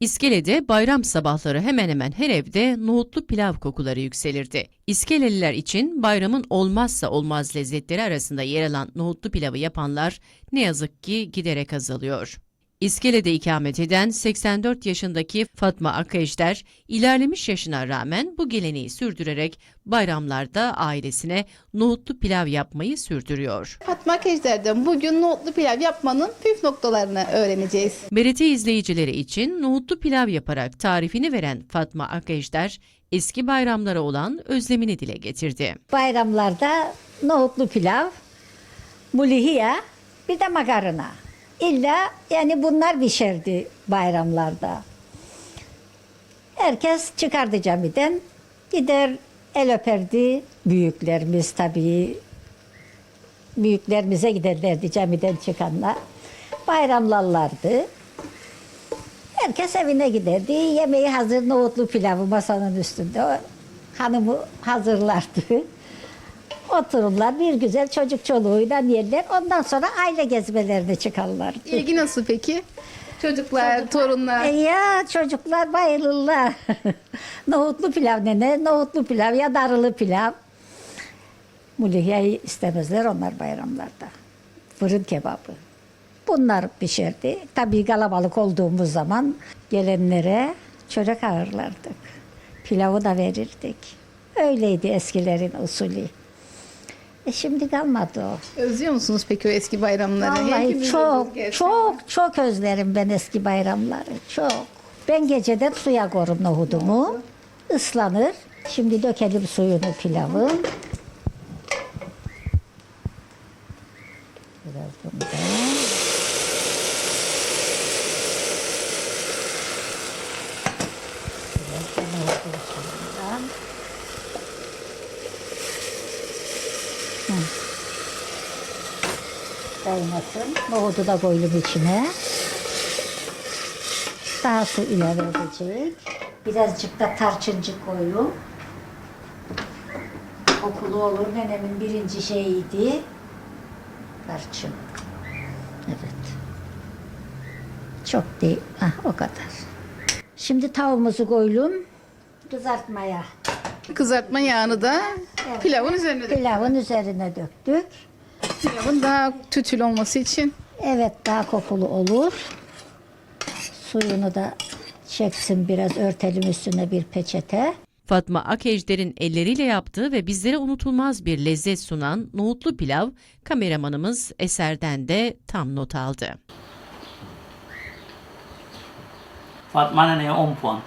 İskele'de bayram sabahları hemen hemen her evde nohutlu pilav kokuları yükselirdi. İskeleliler için bayramın olmazsa olmaz lezzetleri arasında yer alan nohutlu pilavı yapanlar ne yazık ki giderek azalıyor. İskele'de ikamet eden 84 yaşındaki Fatma Akejder, ilerlemiş yaşına rağmen bu geleneği sürdürerek bayramlarda ailesine nohutlu pilav yapmayı sürdürüyor. Fatma Kejder'den bugün nohutlu pilav yapmanın püf noktalarını öğreneceğiz. BRT izleyicileri için nohutlu pilav yaparak tarifini veren Fatma Akejder, eski bayramlara olan özlemini dile getirdi. Bayramlarda nohutlu pilav, mulihiye, bir de makarna. İlla yani bunlar pişerdi bayramlarda. Herkes çıkardı camiden, gider el öperdi. Büyüklerimiz tabii, büyüklerimize giderlerdi camiden çıkanlar. Bayramlarlardı. Herkes evine giderdi. Yemeği hazır nohutlu pilavı masanın üstünde. Hanımı hazırlardı. Otururlar bir güzel çocuk çoluğuyla yerler. Ondan sonra aile gezmelerine çıkarlar. İlgi nasıl peki? Çocuklar, torunlar. E ya çocuklar bayılırlar. nohutlu pilav nene, nohutlu pilav ya darılı pilav. Mulihyayı istemezler onlar bayramlarda. Fırın kebabı. Bunlar pişerdi. Tabii kalabalık olduğumuz zaman gelenlere çörek ağırlardık. Pilavı da verirdik. Öyleydi eskilerin usulü. E şimdi kalmadı o. Özlüyor musunuz peki o eski bayramları? Vallahi Hepimiz çok gerçekten. çok çok özlerim ben eski bayramları. Çok. Ben geceden suya korum nohudumu. ıslanır. Şimdi dökelim suyunu pilavın. Biraz bundan. Biraz da nohudun suyundan. Kaynasın. Nohudu da koydum içine. Daha su ilave edecek. Birazcık da tarçıncık koyuyorum. Kokulu olur. Nenemin birinci şeyiydi. Tarçın. Evet. Çok değil. Ah, o kadar. Şimdi tavuğumuzu koydum. Kızartmaya. Kızartma yağını da pilavın üzerine de. Pilavın üzerine döktük. Pilavın daha tütül olması için. Evet daha kokulu olur. Suyunu da çeksin biraz örtelim üstüne bir peçete. Fatma Akejder'in elleriyle yaptığı ve bizlere unutulmaz bir lezzet sunan nohutlu pilav, kameramanımız Eser'den de tam not aldı. Fatma Nene'ye 10 puan.